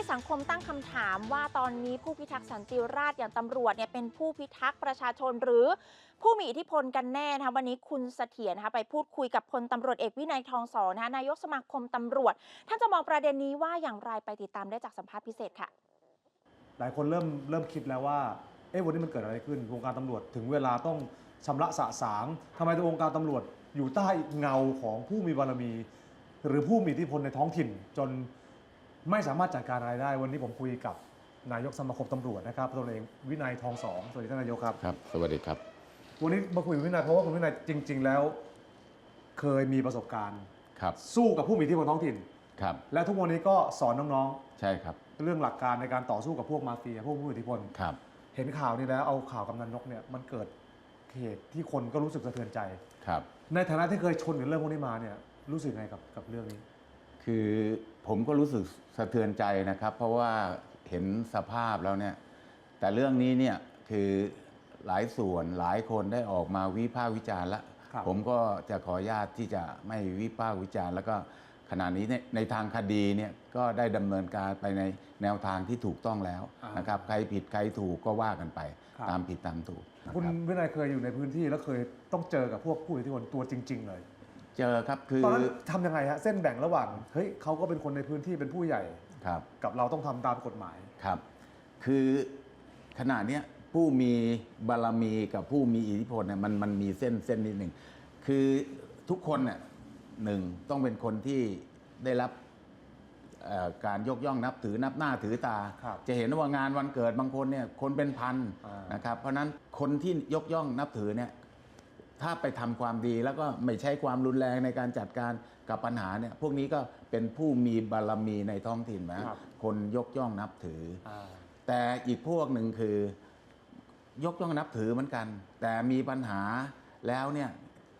ที่สังคมตั้งคำถามว่าตอนนี้ผู้พิทักษ์สันติราษฎร์อย่างตำรวจเนี่ยเป็นผู้พิทักษ์ประชาชนหรือผู้มีอิทธิพลกันแน่นะคะวันนี้คุณเสถียรนะคะไปพูดคุยกับพลตำรวจเอกวินัยทองสอนนะคะนายกสมาคมตำรวจ ท่านจะมองประเด็นนี้ว่าอย่างไรไปติดตามได้จากสัมภาษณ์พิเศษค่ะ หลายคนเริ่มเริ่มคิดแล้วว่าเอ๊ะวันนี้มันเกิดอะไรขึ้นวงการตำรวจถึงเวลาต้องชำระสะสางทำไมวงการตำรวจอยู่ใต้เงาของผู้มีบารมี หรือผู้มีอิทธิพลในท้องถิ่นจน ไม่สามารถจัดการอะไรได้ วันนี้ผมคุยกับนายกสมาคมตำรวจนะครับตัวเองวินัยทองสองสวัสดีท่านนายกครับ ครับ สวัสดีครับ วันนี้มาคุยกับวินัยเพราะว่าคุณวินัยจริง ๆ แล้ว เคยมีประสบการณ์ครับ สู้กับผู้มีอิทธิพลท้องถิ่น ครับ และทุกวันนี้ก็สอนน้องใช่ครับๆเรื่องหลักการในการต่อสู้กับพวกมาเฟียพวกผู้มีอิทธิพล ครับ เห็นข่าวนี้แล้วเอาข่าวกำนันนกเนี่ยมันเกิดเหตุที่คนก็รู้สึกสะเทือนใจ ครับ ในฐานะที่เคยชนกับเรื่องพวกนี้มาเนี่ยรู้สึกไงกับกับเรื่องนี้ คือผมก็รู้สึกสะเทือนใจนะครับ เพราะว่าเห็นสภาพแล้วเนี่ย แต่เรื่องนี้เนี่ยคือหลายส่วนหลายคนได้ออกมาวิพากษ์วิจารณ์แล้วครับผมก็จะขออนุญาตที่จะไม่วิพากษ์วิจารณ์ แล้วก็ขณะนี้ในในทางคดีเนี่ยก็ได้ดำเนินการไปในแนวทางที่ถูกต้องแล้วอ่านนะครับใครผิดใครถูกก็ว่ากันไปครับตามผิดตามถูกนะคุณรับวินัยเคยอยู่ในพื้นที่แล้วเคยต้องเจอกับพวกผู้มีอิทธิพลตัวจริง ๆ เลย เจอครับคือตอนนั้นทำยังไงฮะเส้นแบ่งระหว่างเฮ้ยเขาก็เป็นคนในพื้นที่เป็นผู้ใหญ่ ครับกับเราต้องทำตามกฎหมาย ครับ คือขณะเนี้ยผู้มีบารมีกับผู้มีอิทธิพลเนี่ยมันมันมีเส้นเส้นนิดหนึ่งคือทุกคนเนี่ยหนึ่งต้องเป็นคนที่ได้รับเอ่อการยกย่องนับถือนับหน้าถือตา ครับจะเห็นว่างานวันเกิดบางคนเนี่ยคนเป็นพันอ่าน นะครับ เพราะฉะนั้นคนที่ยกย่องนับถือเนี่ย ถ้าไปทำความดีแล้วก็ไม่ใช้ความรุนแรงในการจัดการกับปัญหาเนี่ยพวกนี้ก็เป็นผู้มีบารมีในท้องถิ่นนะครับคนยกย่องนับถืออ่าแต่อีกพวกหนึ่งคือยกย่องนับถือเหมือนกัน แต่มีปัญหาแล้วเนี่ย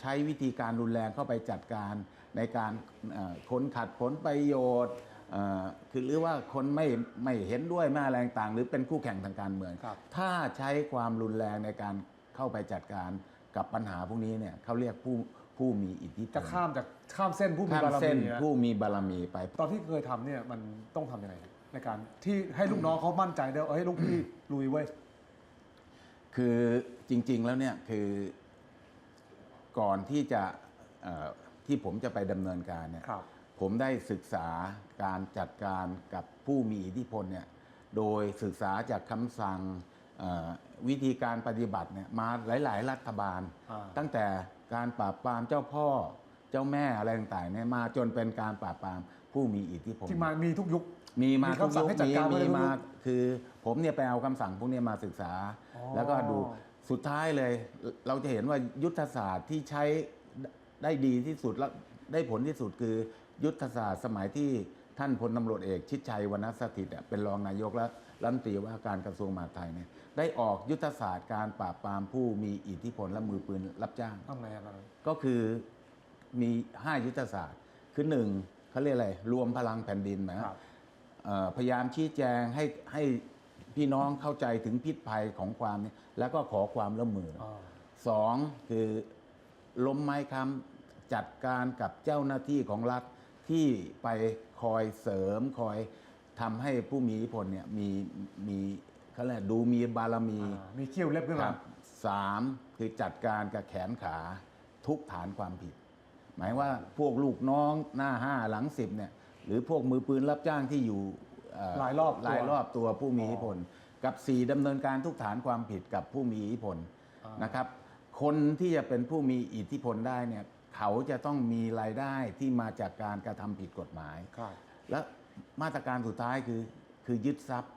ใช้วิธีการรุนแรงเข้าไปจัดการในการเอ่อคนขัดผลประโยชน์เอ่อคือหรือว่าคนไม่ไม่เห็นด้วยไม่อะไรต่างๆหรือเป็นคู่แข่งทางการเมืองครับถ้าใช้ความรุนแรงในการเข้าไปจัดการ กับปัญหาพวกนี้เนี่ยเขาเรียกผู้ผู้มีอิทธิพลจะข้ามจากข้ามเส้นผู้มีข้ามบารเส้นมีนะผู้มีบารมีไป ตอนที่เคยทำเนี่ยมันต้องทำยังไงในการที่ให้ลูกน้องเขามั่นใจได้ว่าเอ้ยลูกพี่ลุยเว้ย คือจริง ๆ แล้วเนี่ยคือก่อนที่จะเอ่อที่ผมจะไปดำเนินการเนี่ยครับ ผมได้ศึกษาการจัดการกับผู้มีอิทธิพลเนี่ยโดยศึกษาจากคำสั่งเอ่อ วิธีการปฏิบัติเนี่ยมาหลาย ๆ รัฐบาลอ่าตั้งแต่การปราบปรามเจ้าพ่อเจ้าแม่อะไรต่างๆเนี่ยมาจนเป็นการปราบปรามผู้มีอิทธิพลที่มามีทุกยุค มีมามีคำสั่งทุกให้จัดมีการไว้มีเลยทุกมายุคคือผมเนี่ยไปเอาคำสั่งพวกเนี้ยมาศึกษาอ๋อแล้วก็ดูสุดท้ายเลย เราจะเห็นว่ายุทธศาสตร์ที่ใช้ได้ดีที่สุดและได้ผลที่สุดคือยุทธศาสตร์สมัยที่ท่านพลตำรวจเอกชิดชัยวรรณสถิตย์อะเป็นรองนายกและ รัฐมนตรีว่าการกระทรวงมหาดไทยเนี่ยได้ออกยุทธศาสตร์การปราบปรามผู้มีอิทธิพลและมือปืนรับจ้างทำไงอะตอนนั้นก็คือมี 5 ยุทธศาสตร์ คือหนึ่งเขาเรียกอะไรรวมพลังแผ่นดินนะครับเอ่อพยายามชี้แจงให้ให้พี่น้องเข้าใจถึงพิษภัยของความเนี่ยแล้วก็ขอความร่วมมือออ่าสองคือล้มไม้ค้ำจัดการกับเจ้าหน้าที่ของรัฐที่ไปคอยเสริมคอย ทำให้ผู้มีอิทธิพลเนี่ยมีมีเขาเรียกดูมีบารมีอ่ามีเขี้ยวเล็บขึ้นคมารับสามคือจัดการกับแขนขาทุกฐานความผิด หมายว่าพวกลูกน้องหน้าห้าหลังสิบเนี่ยหรือพวกมือปืนรับจ้างที่อยู่เหลายรอบตัวหลายรอบตัวผู้มีอิทธิพล กับสี่ดำเนินการทุกฐานความผิดกับผู้มีอิทธิพลอ่านนะครับ คนที่จะเป็นผู้มีอิทธิพลได้เนี่ยเขาจะต้องมีรายได้ที่มาจากการกระทำผิดกฎหมายครับและ มาตรการสุดท้ายคือคือยึดทรัพย์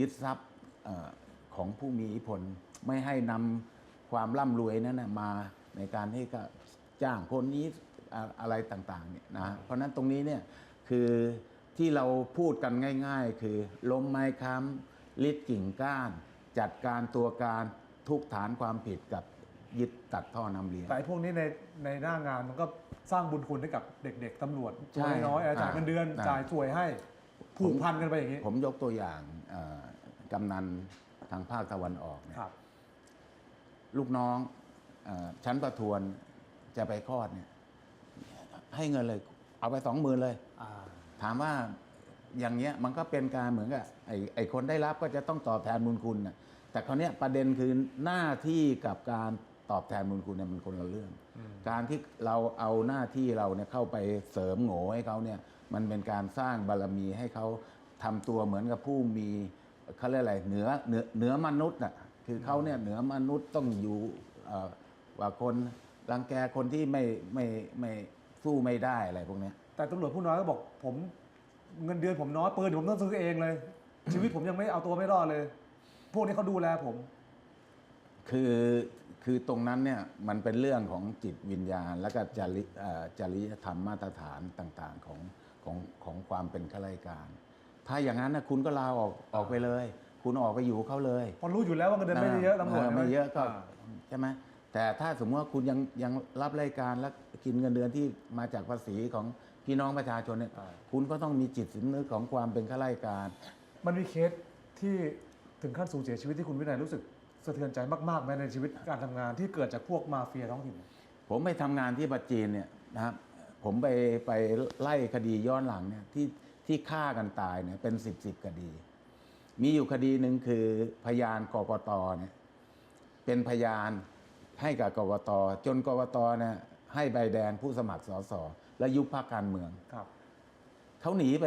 ยึดทรัพย์ของผู้มีอิทธิพลไม่ให้นำความร่ำรวยนั้นนะมาในการที่ก็จ้างคนนี้อะไรต่างๆเนี่ยนะเพราะฉะนั้นตรงนี้เนี่ยคือที่เราพูดกันง่าย ๆ คือล้มไม้ค้ำลิดกิ่งก้าน จัดการตัวการทุกฐานความผิดกับ ยึดตัดท่อนำเลี้ยง แต่ไอ้พวกนี้ในในหน้างานมันก็สร้างบุญคุณให้กับเด็ก ๆตำรวจใช่ตัวน้อยๆเออจ่ายอ่าเงินเดือนอ่า จ่ายสวยให้ผูกพันกันไปอย่างนี้ผมยกตัวอย่างเอ่อกำนันทางภาคตะวันออกเนี่ยครับ ลูกน้องเออชั้นประทวนจะไปคลอดเนี่ยให้เงินเลย เอาไปสองหมื่นเลย อ่า ถามว่าอย่างเงี้ยมันก็เป็นการเหมือนกับไอ้ไอ้คนได้รับก็จะต้องตอบแทนบุญคุณนะแต่คราวเนี้ยประเด็นคือหน้าที่กับการ ตอบแทนบุญคุณเนี่ยมันคนละเรื่อง การที่เราเอาหน้าที่เราเนี่ยเข้าไปเสริมโง่ให้เขาเนี่ยมันเป็นการสร้างบารมีให้เขาทำตัวเหมือนกับผู้มีเขาเรียกอะไรเหนือเหนือเหนือมนุษย์น่ะคือเขาเนี่ยเหนือมนุษย์ต้องอยู่เอ่อกว่าคนรังแกคนที่ไม่ไม่ไม่สู้ไม่ได้อะไรพวกเนี้ยแต่ตำรวจผู้น้อยก็บอกผมเงินเดือนผมน้อยปืนผมต้องซื้อเองเลย ชีวิตผมยังไม่เอาตัวไม่รอดเลย พวกนี้เขาดูแลผม คือ คือตรงนั้นเนี่ยมันเป็นเรื่องของจิตวิญญาณ และก็จริเอ่อจริยธรรมมาตรฐานต่างๆของของของความเป็นข้าราชการ ถ้าอย่างนั้นนะคุณก็ลาออกออกไปเลย คุณออกไปอยู่เขาเลยพอรู้อยู่แล้วว่าเงินเดือนไม่ได้เยอะตำรวจไม่เยอะก็าใช่ไหมแต่ถ้าสมมติว่าคุณยังยังรับรายการและกินเงินเดือนที่มาจากภาษีของพี่น้องประชาชนเนี่ยอ่าคุณก็ต้องมีจิตสำนึกของความเป็นข้าราชการ มันมีเคสที่ถึงขั้นสูญเสียชีวิตที่คุณวินัยรู้สึก สะเทือนใจมากๆไหมในชีวิตการทำงานที่เกิดจากพวกมาเฟียท้องถิ่น ผมไปทำงานที่ปัจจีนเนี่ยนะครับผมไปไปไล่คดีย้อนหลังเนี่ยที่ที่ฆ่ากันตายเนี่ยเป็นสิบสิบคดี มีอยู่คดีหนึ่งคือพยานกกตเนี่ยเป็นพยานให้กับกกตจนกกตเนี่ยให้ใบแดงผู้สมัครสสและยุบพรรคการเมืองครับเขาหนีไป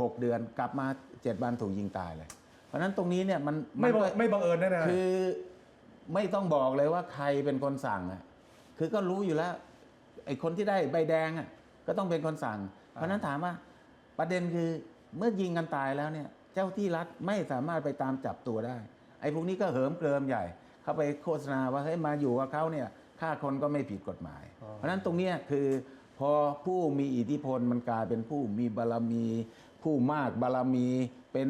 หกเดือนกลับมาเจ็ดวันถูกยิงตายเลย เพราะฉะนั้นตรงนี้เนี่ยมันไม่นบังก็ไม่บังเอิญแน่ๆคือไม่ต้องบอกเลยว่าใครเป็นคนสั่งอะคือก็รู้อยู่แล้วไอ้คนที่ได้ใบแดงอะก็ต้องเป็นคนสั่ง เพราะฉะนั้นถามว่าประเด็นคือเมื่อยิงกันตายแล้วเนี่ย เจ้าที่รัฐไม่สามารถไปตามจับตัวได้ ไอ้พวกนี้ก็เหิมเกริมใหญ่ เข้าไปโฆษณาว่าเฮ้ยมาอยู่กับเขาเนี่ยฆ่าคนก็ไม่ผิดกฎหมายอ๋อเพราะฉะนั้นตรงเนี้ยคือพอผู้มีอิทธิพลมันกลายเป็นผู้มีบารมี ผู้มากบารมีเป็น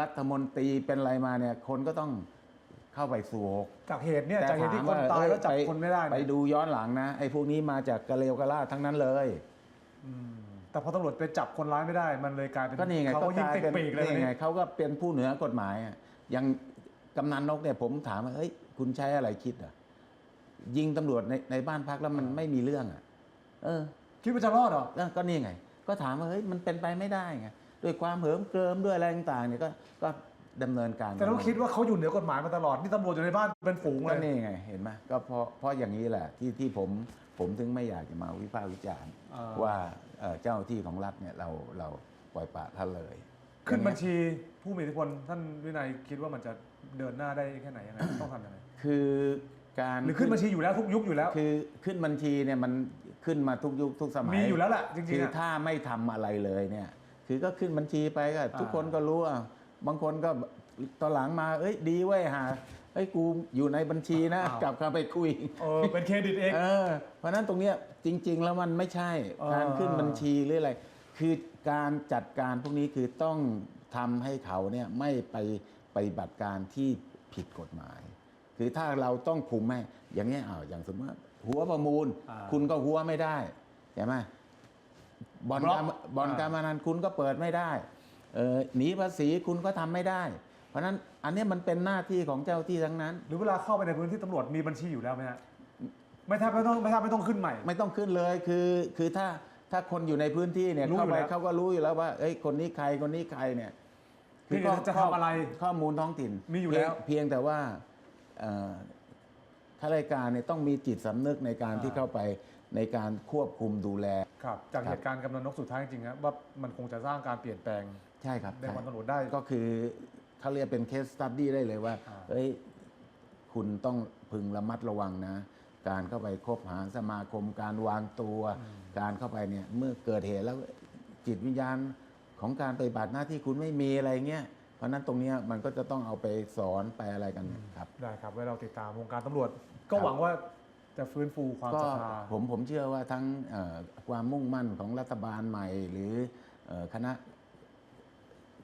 รัฐมนตรีเป็นอะไรมาเนี่ย คนก็ต้องเข้าไปสู่หกจากเหตุเนี่ยแต่จากเหตุที่คนถมตายแล้วจับเอ้คนไม่ได้ไปเนี่ยดูย้อนหลังนะไอ้พวกนี้มาจากกะเลวกะลาดทั้งนั้นเลยอืมแต่พอตำรวจไปจับคนร้ายไม่ได้ มันเลยกลายเป็นก็นี่ไงเขาก็กยิ่งลายติดเป็นปีกเลยนี่วันไงนี้เขาก็เป็นผู้เหนือกฎหมายอะอย่างกำนันนกเนี่ยผมถามว่าเฮ้ยคุณใช้อะไรคิดอะยิงตำรวจในในบ้านพักแล้วมันไม่มีเรื่องอะ เออ คิดว่าจะรอดเหรอแล้วก็นี่ไง ก็ถามว่าเฮ้ยมันเป็นไปไม่ได้ไง ด้วยความเหิมเกริมด้วยอะไรต่างๆเนี่ยก็ก็ดำเนินการแต่เราคิดว่าเขาอยู่เหนือกฎหมายมาตลอด นี่ตำรวจอยู่ในบ้านเป็นฝูงเลก็ย นี่ไงเห็นไหมก็เพราะเพราะอย่างนี้แหละที่ที่ผมผมถึงไม่อยากจะมาวิพากษ์วิจารณ์อ่าว่าเอ่อเจ้าที่ของรัฐเนี่ยเราเราปล่อยปละละเลยขึ้นบัญชีผู้มีอิทธิพลท่านวินัยคิดว่ามันจะเดินหน้าได้แค่ไหนยังไงต้องทำยังไงคือการหรือขึ้นบัญชีอยู่แล้วทุกยุคอยู่แล้ว คือขึ้นบัญชีเนี่ยมันขึ้นมาทุกยุคทุกสมัยมีอยู่แล้วแหละจริงๆคืออะ ถ้าไม่ทำอะไรเลยเนี่ย คือก็ขึ้นบัญชีไปก็ทุกคนก็รู้อะบางคนก็ตอนหลังมาเอ้ยดีเว้ยหาเอ้ยกูอยู่ในบัญชีนะอ้าวกลับเข้าไปคุยเออเป็นเครดิตเองเออเพราะฉะนั้นตรงเนี้ยจริง ๆ แล้วมันไม่ใช่เออการขึ้นบัญชีหรืออะไร คือการจัดการพวกนี้คือต้องทำให้เขาเนี่ยไม่ไปปฏิบัติการที่ผิดกฎหมาย คือถ้าเราต้องคุมแม่อย่างเงี้ยอ้าวอย่างสมมติว่าหัวประมูลอ่าคุณก็หัวไม่ได้ใช่ไหม บอลบล็อกการบอลอ่าการพนันคุณก็เปิดไม่ได้เออหนีภาษีคุณก็ทำไม่ได้ เพราะฉะนั้นอันเนี้ยมันเป็นหน้าที่ของเจ้าที่ทั้งนั้น หรือเวลาเข้าไปในพื้นที่ตำรวจมีบัญชีอยู่แล้วไหมฮะไม่แทบไม่ต้องไม่แทบไม่ต้องขึ้นใหม่ ไม่ต้องขึ้นเลยคือคือถ้าถ้าคนอยู่ในพื้นที่เนี่ยรู้เข้าอยู่ไปแล้วเขาก็รู้อยู่แล้วว่าเอ้ยคนนี้ใครคนนี้ใครเนี่ยเพียงแต่จะทำอะไรข้อมูลท้องถิ่นมีอยู่แล้ว เพีงเพียงแต่ว่าเอ่อข้าราชการเนี่ยต้องมีจิตสำนึกในการอ่าที่เข้าไป ในการควบคุมดูแล ครับจากครับเหตุการณ์กำนันนกสุดท้ายจริงๆนะว่ามันคงจะสร้างการเปลี่ยนแปลงใช่ครับในวันใช่ตำรวจได้ ก็คือเขาเรียกเป็นเคสตัดดี้ได้เลยว่าอ่าเอ้ยคุณต้องพึงระมัดระวังนะ การเข้าไปคบหาสมาคมการวางตัว การเข้าไปเนี่ยเมื่อเกิดเหตุแล้วจิตวิญญาณของการปฏิบัติหน้าที่คุณไม่มีอะไรเงี้ยเพราะฉะนั้นตรงเนี้ยมันก็จะต้องเอาไปสอนไปอะไรกันเนี่ยครับ ได้ครับไว้เราติดตามวงการตำรวจ ก็ครับหวังว่า จะฟื้นฟูความก็ศรัทธา ผมผมเชื่อว่าทั้งเอ่อความมุ่งมั่นของรัฐบาลใหม่ หรือเอ่อคณะ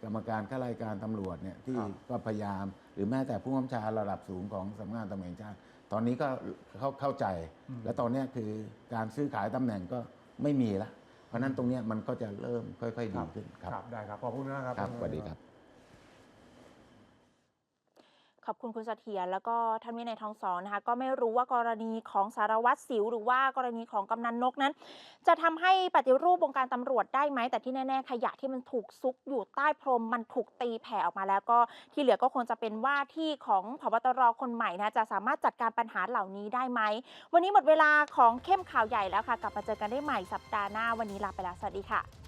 กรรมการข้าราชการตำรวจเนี่ยที่ครับ ก็พยายาม หรือแม้แต่ผู้กำกับชาระดับสูงของสำนักงานตำรวจแห่งชาติ ตอนนี้ก็เข้าเข้าใจ และตอนเนี้ยคือการซื้อขายตำแหน่งก็ไม่มีละเพราะฉะนั้นตรงเนี้ยมันก็จะเริ่มค่อย ๆ ดีขึ้นครับ ครับ ได้ครับ ขอบคุณมากครับ ครับสวัสดีครับ ขอบคุณคุณเสถียรแล้วก็ท่านวินัยทองสอนนะคะก็ไม่รู้ว่ากรณีของสารวัตรสิว หรือว่ากรณีของกำนันนกนั้น จะทำให้ปฏิรูปวงการตำรวจได้ไหม แต่ที่แน่ ๆ ขยะที่มันถูกซุกอยู่ใต้พรม มันถูกตีแผ่ออกมาแล้วก็ที่เหลือก็คงจะเป็นว่าที่ของพบตรคนใหม่นะจะสามารถจัดการปัญหาเหล่านี้ได้ไหม วันนี้หมดเวลาของเข้มข่าวใหญ่แล้วค่ะ กลับมาเจอกันได้ใหม่สัปดาห์หน้าวันนี้ลาไปแล้วสวัสดีค่ะ